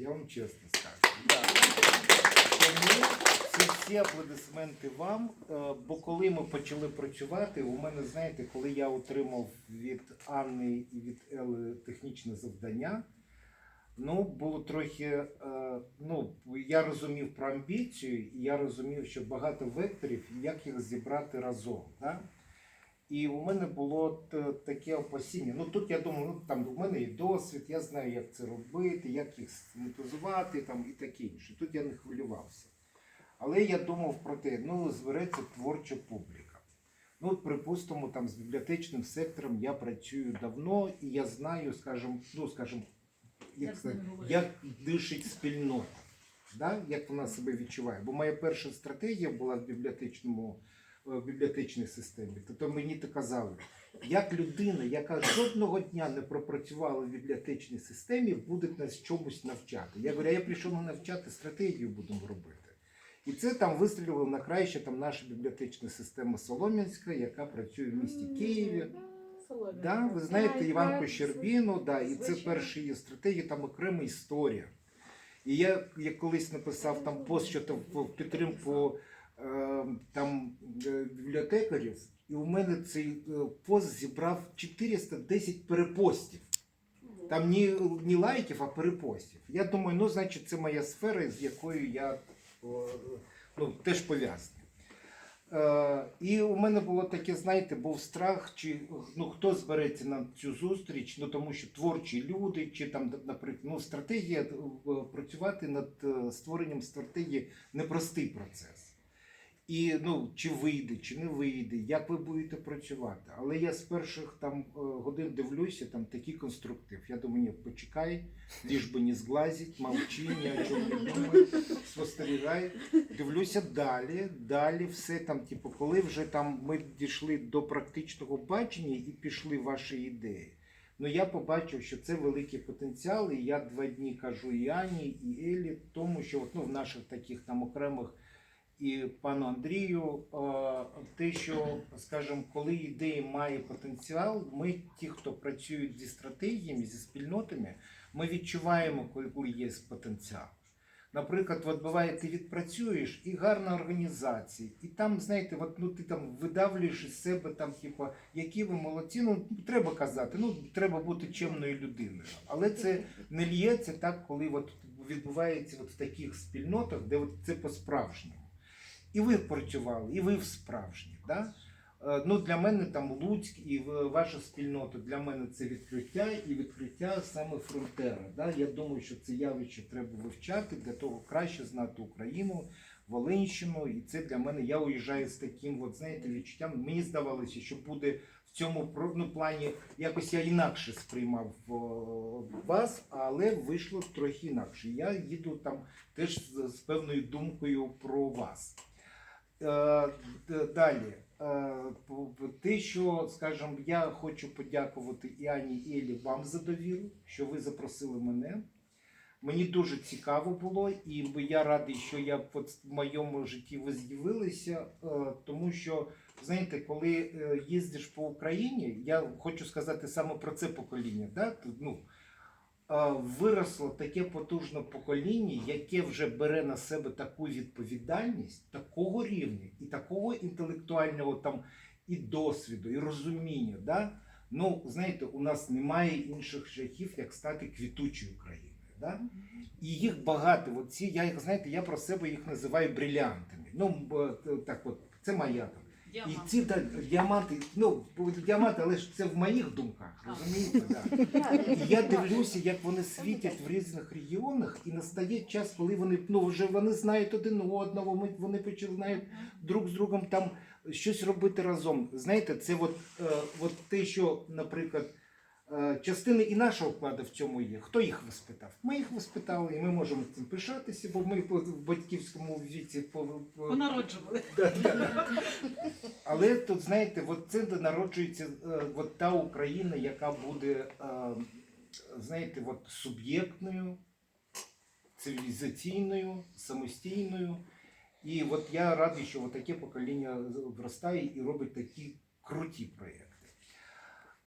я вам чесно скажу. Тому ці всі аплодисменти вам. Е, Бо коли ми почали працювати, у мене, знаєте, коли я отримав від Анни і від Ели технічне завдання, ну було трохи. е, Ну, я розумів про амбіцію, і я розумів, що багато векторів, як їх зібрати разом. Да? І у мене було таке опасіння. Ну тут я думаю, ну там у мене і досвід, я знаю, як це робити, як їх систематизувати там і таке інше. Тут я не хвилювався. Але я думав про те, ну збереться творча публіка. Ну, припустимо, там з бібліотечним сектором я працюю давно, і я знаю, скажімо, ну скажімо, як, це, як дишить спільнота, да? як вона себе відчуває. Бо моя перша стратегія була в бібліотечному в бібліотечній системі. Тобто мені то казали, як людина, яка жодного дня не пропрацювала в бібліотечній системі, буде нас чомусь навчати. Я говорю, я прийшов навчати, стратегію будемо робити. І це там вистрілило на краще там наша бібліотечна система Солом'янська, яка працює в місті Києві. Да, ви знаєте Іванку Щербіну, да, і це перші її стратегії, там окрема історія. І я, я колись написав там пост, що там в підтримку е, там е, бібліотекарів, і у мене цей е, пост зібрав 410 перепостів. Там ні, ні лайків, а перепостів. Я думаю, ну, значить, це моя сфера, з якою я ну, теж пов'язаний. Е, і у мене було таке, знаєте, був страх, чи ну, хто збереться на цю зустріч, ну тому що творчі люди, чи там, наприклад, ну, стратегія е, працювати над створенням стратегії непростий процес. І ну, чи вийде, чи не вийде, як ви будете працювати. Але я з перших там е, годин дивлюся, там такий конструктив. Я думаю, ні, почекай, ліж би не зглазить, мовчи, ні о чому не думай, спостерігай. Дивлюся далі, далі все там, типу, коли вже там ми дійшли до практичного бачення і пішли ваші ідеї. Ну я побачив, що це великий потенціал, і я два дні кажу і Ані, і Елі, тому що ну, в наших таких там окремих і пану Андрію, е, те, що, скажімо, коли ідея має потенціал, ми, ті, хто працюють зі стратегіями, зі спільнотами, ми відчуваємо, коли є потенціал. Наприклад, от буває, ти відпрацюєш і гарна організація, і там, знаєте, от, ну, ти там видавлюєш із себе, там, типу, які ви молодці, ну треба казати, ну треба бути чемною людиною. Але це не лється так, коли от відбувається от в таких спільнотах, де от це по-справжньому. І ви працювали, і ви в справжніх. Да? Е, Ну, для мене там Луцьк і ваша спільнота для мене це відкриття і відкриття саме фронтера. Да? Я думаю, що це явище треба вивчати для того краще знати Україну, Волинщину. І це для мене я уїжджаю з таким, от, знаєте, відчуттям. Мені здавалося, що буде в цьому ну, плані якось я інакше сприймав вас, але вийшло трохи інакше. Я їду там теж з, з певною думкою про вас. Е, Далі, Е, те, що, скажімо, я хочу подякувати і Ані і Елі вам за довіру, що ви запросили мене. Мені дуже цікаво було, і я радий, що я в моєму житті ви з'явилися, е, тому що, знаєте, коли їздиш по Україні, я хочу сказати саме про це покоління. Да? Ну, виросло таке потужне покоління, яке вже бере на себе таку відповідальність, такого рівня і такого інтелектуального там і досвіду, і розуміння. Да? Ну, знаєте, у нас немає інших шляхів, як стати квітучою країною. Да? І їх багато. От ці, я знаєте, я про себе їх називаю брилянтами. Ну, так от, це моя. І ці та діаманти, ну, діаманти, але ж це в моїх думках, розумієте? Да. І я дивлюся, як вони світять в різних регіонах, і настає час, коли вони ну вже вони знають один одного, ми- вони починають друг з другом там щось робити разом. Знаєте, це от, е, от те, що, наприклад, частини і нашого вкладу в цьому є. Хто їх виспитав? Ми їх виспитали, і ми можемо цим пишатися, бо ми в батьківському віці по, по, Понароджували. Да, да. Але тут, знаєте, от це де народжується е, от та Україна, яка буде, е, знаєте, от суб'єктною, цивілізаційною, самостійною. І от я радий, що таке покоління зростає і робить такі круті проєкти.